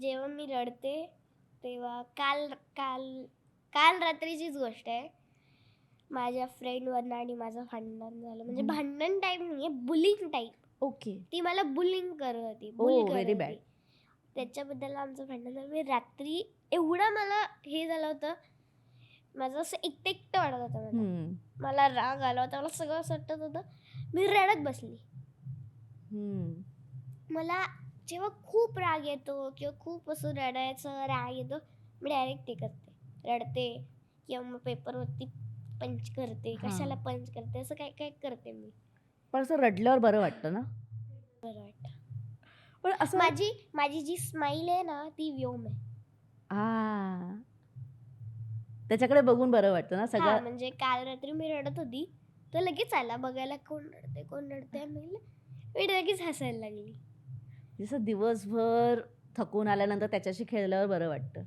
जेव्हा मी रडते तेव्हा काल काल काल रात्रीचीच गोष्ट आहे. माझ्या फ्रेंडवरनं आणि माझं भांडण झालं. म्हणजे हम्म. भांडण टाईप नाही आहे बुलिंग टाईप ओके ती मला बुलिंग करत होती. Oh, very bad. होती. त्याच्याबद्दल आमचं भांडण झालं. मी रात्री एवढं मला हे झालं होतं. माझं असं एकटं एकटं वाटत होतं मला. हम्म, मला राग आला होता. मला सगळं असं वाटत होतं. मी रडत बसली. हम्म. मला जेव्हा खूप राग येतो किंवा खूप असं रडायचं राग येतो मी डायरेक्ट ते करते. रडते किंवा मग पेपरवरती पंच करते हा. कशाला पंच करते असं काय काय करते मी. पण असं रडल्यावर बरं वाटतं ना? बरं वाटतं. पण असं माझी माझी जी स्माईल आहे ना ती व्योम आहे. आ. त्याच्याकडे बघून बरं वाटतं ना हा सगळं? म्हणजे काल रात्री मी रडत होती तो लगेच आला बघायला कोण रडते कोण रडते म्हणलं- मी लगेच हसायला लागली. जसं दिवसभर थकून आल्यानंतर त्याच्याशी खेळल्यावर बरं वाटतं.